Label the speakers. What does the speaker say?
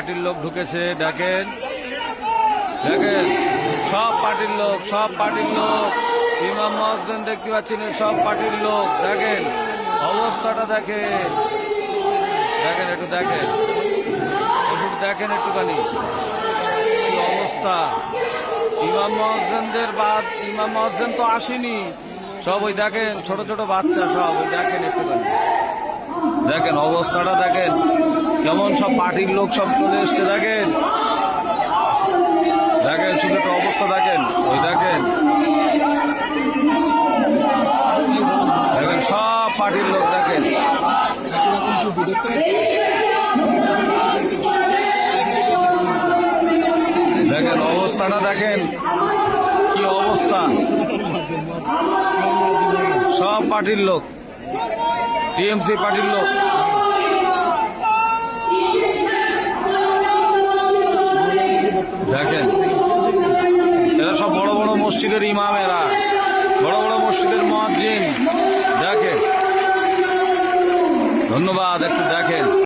Speaker 1: পার্টির লোক ঢুকেছে, দেখেন। দেখেন, সব পার্টির লোক, সব পার্টির লোক। ইমাম মহাজন দেখতে পাচ্ছেন এই সব পার্টির লোক। দেখেন, অবস্থাটা দেখেন। দেখেন, একটু দেখেন। একটু দেখেন একটুখানি। অবস্থা? ইমাম মহাজনদের বাদ, ইমাম মহাজন তো আসেনি। সব ওই দেখেন, ছোট ছোট বাচ্চা সব, ওই দেখেন একটুখানি। দেখেন অবস্থাটা দেখেন। কেমন সব পার্টির লোক সব চলে এসছে, দেখেন। দেখেন, শুধু একটা অবস্থা দেখেন। ওই দেখেন। দেখেন, সব পার্টির লোক দেখেন। দেখেন, অবস্থাটা দেখেন। কি অবস্থা? সব পার্টির লোক। টিএমসি পার্টির লোক। দেখেন, এরা সব বড় বড় মসজিদের ইমাম এরা। বড় বড় মসজিদের মহাজিন দেখেন। ধন্যবাদ